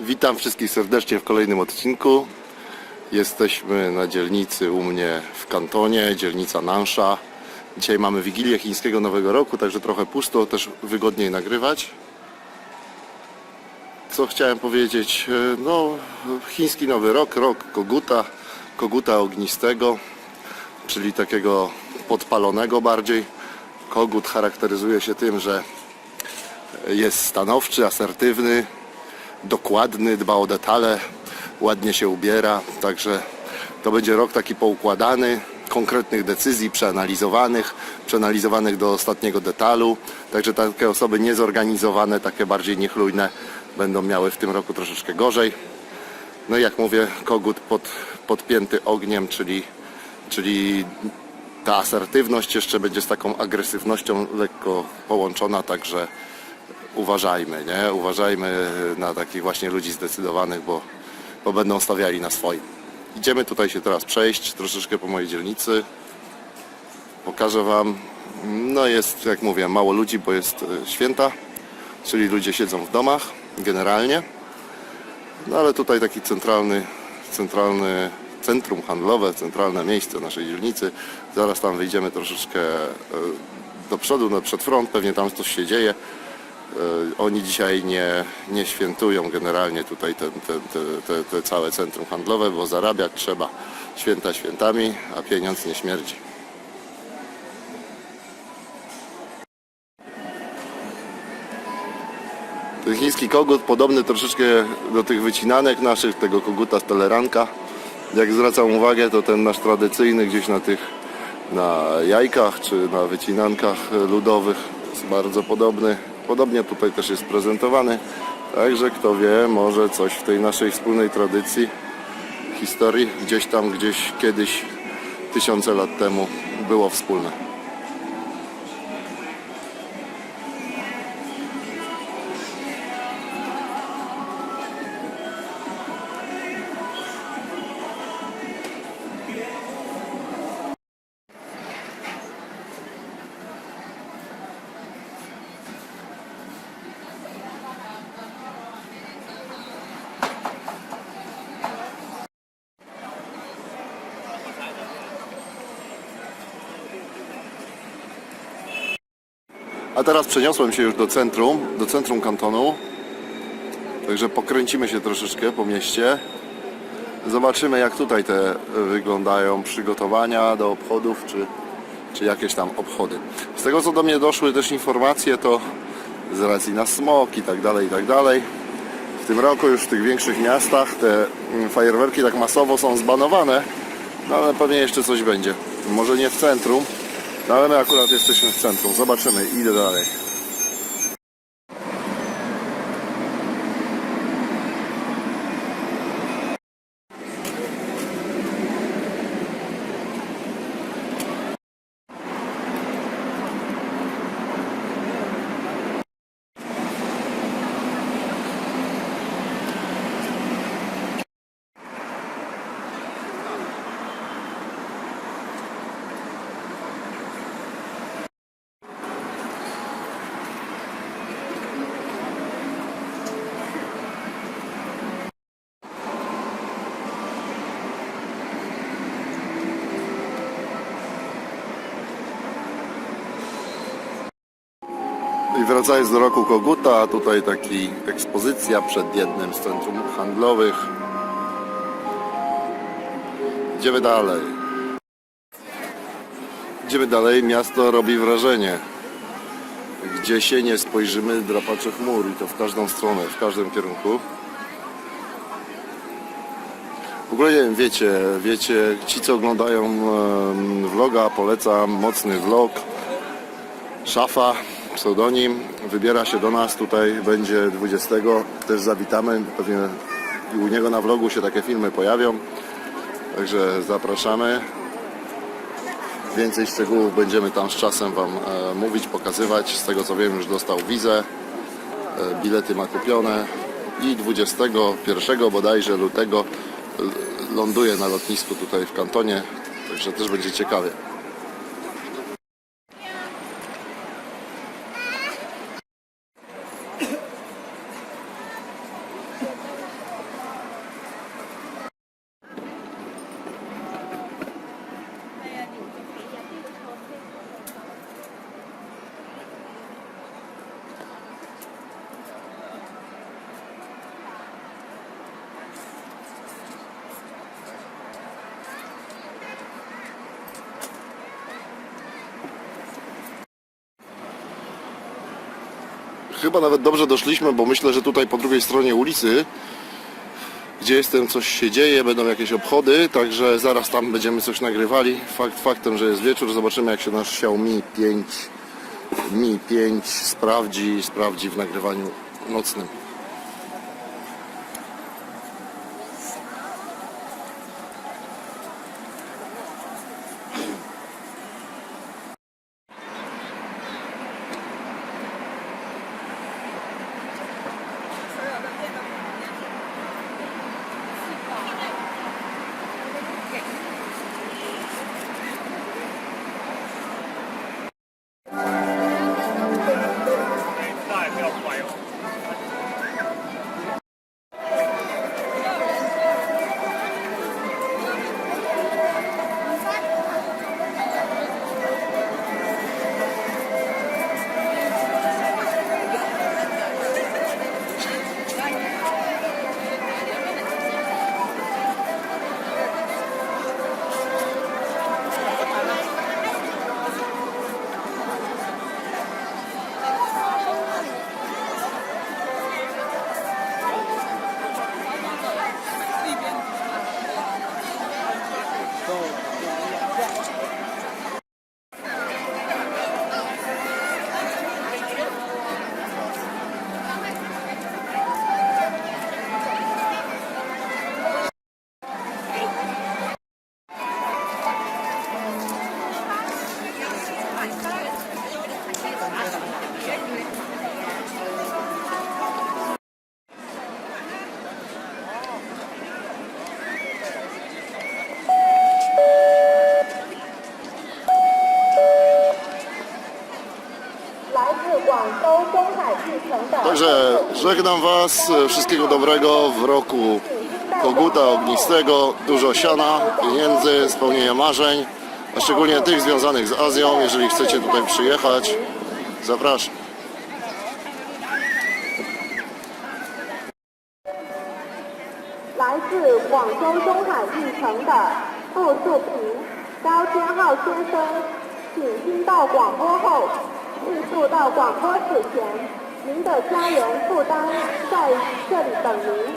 Witam wszystkich serdecznie w kolejnym odcinku. Jesteśmy na dzielnicy u mnie w kantonie, dzielnica Nansha. Dzisiaj mamy Wigilię Chińskiego Nowego Roku, także trochę pusto, też wygodniej nagrywać. Co chciałem powiedzieć? E, No, chiński Nowy Rok, rok koguta, koguta ognistego, czyli takiego podpalonego bardziej. Kogut charakteryzuje się tym, że jest stanowczy, asertywny, dokładny, dba o detale, ładnie się ubiera, także to będzie rok taki poukładany, konkretnych decyzji przeanalizowanych, przeanalizowanych do ostatniego detalu, także takie osoby niezorganizowane, takie bardziej niechlujne będą miały w tym roku troszeczkę gorzej. No i jak mówię, kogut pod, podpięty ogniem, czyli, czyli ta asertywność jeszcze będzie z taką agresywnością lekko połączona, także uważajmy, nie? Uważajmy na takich właśnie ludzi zdecydowanych, bo, bo będą stawiali na swoim. Idziemy tutaj się teraz przejść troszeczkę po mojej dzielnicy. Pokażę Wam. No jest, jak mówię, mało ludzi, bo jest e, święta, czyli ludzie siedzą w domach generalnie. No ale tutaj taki centralny, centralny centrum handlowe, centralne miejsce naszej dzielnicy. Zaraz tam wyjdziemy troszeczkę e, do przodu, no przed front, pewnie tam coś się dzieje. E, Oni dzisiaj nie, nie świętują generalnie tutaj te, te, te, te, te całe centrum handlowe, bo zarabiać trzeba święta świętami, a pieniądz nie śmierdzi. Ten chiński kogut podobny troszeczkę do tych wycinanek naszych, tego koguta z teleranka. Jak zwracam uwagę, to ten nasz tradycyjny gdzieś na tych na jajkach czy na wycinankach ludowych jest bardzo podobny. Podobnie tutaj też jest prezentowany. Także kto wie, może coś w tej naszej wspólnej tradycji, historii gdzieś tam, gdzieś kiedyś, tysiące lat temu było wspólne. A teraz przeniosłem się już do centrum, do centrum kantonu. Także pokręcimy się troszeczkę po mieście. Zobaczymy jak tutaj te wyglądają przygotowania do obchodów, czy, czy jakieś tam obchody. Z tego co do mnie doszły też informacje, to z racji na smog i tak dalej, i tak dalej. W tym roku już w tych większych miastach te mm, fajerwerki tak masowo są zbanowane, no ale pewnie jeszcze coś będzie. Może nie w centrum, no ale my akurat jesteśmy w centrum. Zobaczymy, idę dalej. Wracając do roku Koguta, tutaj taki ekspozycja przed jednym z centrum handlowych. Idziemy dalej. Idziemy dalej, miasto robi wrażenie. Gdzie się nie spojrzymy, drapacze chmur i to w każdą stronę, w każdym kierunku. W ogóle nie wiem, wiecie, wiecie, ci co oglądają vloga, polecam mocny vlog. Szafa, pseudonim, wybiera się do nas, tutaj będzie 20, też zawitamy, pewnie u niego na vlogu się takie filmy pojawią, także zapraszamy. Więcej szczegółów będziemy tam z czasem Wam e, mówić, pokazywać, z tego co wiem już dostał wizę, e, bilety ma kupione. I 21 bodajże lutego ląduje na lotnisku tutaj w kantonie, także też będzie ciekawie. Chyba nawet dobrze doszliśmy, bo myślę, że tutaj po drugiej stronie ulicy, gdzie jestem, coś się dzieje, będą jakieś obchody, także zaraz tam będziemy coś nagrywali. Fakt faktem, że jest wieczór, zobaczymy jak się nasz Xiaomi 5 Mi 5 sprawdzi, sprawdzi w nagrywaniu nocnym. Także żegnam Was, e, wszystkiego dobrego w roku koguta ognistego, dużo siana, pieniędzy, spełnienia marzeń, a szczególnie tych związanych z Azją, jeżeli chcecie tutaj przyjechać, zapraszam. 来您的家人负担在这里等您。